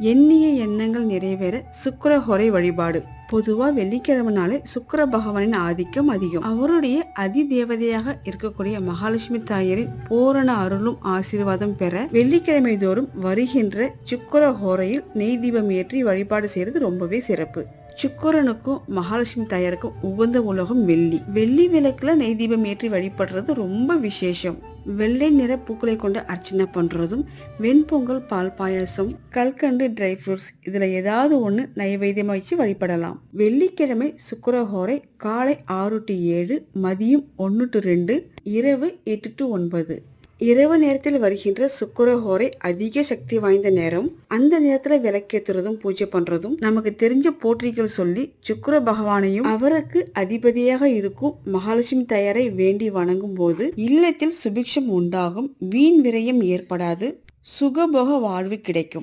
எண்ணிய எண்ணங்கள் நிறைவேற சுக்கிரஹோரை வழிபாடு. பொதுவா வெள்ளிக்கிழமைனாலே சுக்கர பகவானின் ஆதிக்கம் அதிகம். அவருடைய அதி தேவதையாக இருக்கக்கூடிய மகாலட்சுமி தாயரின் பூரண அருளும் ஆசீர்வாதம் பெற வெள்ளிக்கிழமை தோறும் வருகின்ற சுக்கர ஹோரையில் நெய் தீபம் ஏற்றி வழிபாடு செய்யறது ரொம்பவே சிறப்பு. சுக்கரனுக்கும் மகாலட்சுமி தாயாருக்கும் உகந்த உலகம் வெள்ளி. வெள்ளி விளக்குல நெய் தீபம் ஏற்றி வழிபடுறது ரொம்ப விசேஷம். வெள்ளை நிற பூக்களை கொண்டு அர்ச்சனை பண்றதும் வெண்பொங்கல் பால் பாயாசம் கல்கண்டு ட்ரை ஃப்ரூட்ஸ் இதுல ஏதாவது ஒண்ணு நைவேத்தியமா வச்சு வழிபடலாம். வெள்ளிக்கிழமை சுக்கரஹோரை காலை ஆறு டு ஏழு மதியம் ஒன்று டு ரெண்டு இரவு எட்டு டு ஒன்பது. இரவு நேரத்தில் வருகின்ற சுக்கிரஹோரை அதிக சக்தி வாய்ந்த நேரம் அந்த நேரத்துல விளக்கேத்துறதும் பூஜை பண்றதும் நமக்கு தெரிஞ்ச போற்றிகள் சொல்லி சுக்கர பகவானையும் அவருக்கு அதிபதியாக இருக்கும் மகாலட்சுமி தயாரை வேண்டி வணங்கும் போது இல்லத்தில் சுபிக்ஷம் உண்டாகும் வீண் விரயம் ஏற்படாது சுகபோக வாழ்வு கிடைக்கும்.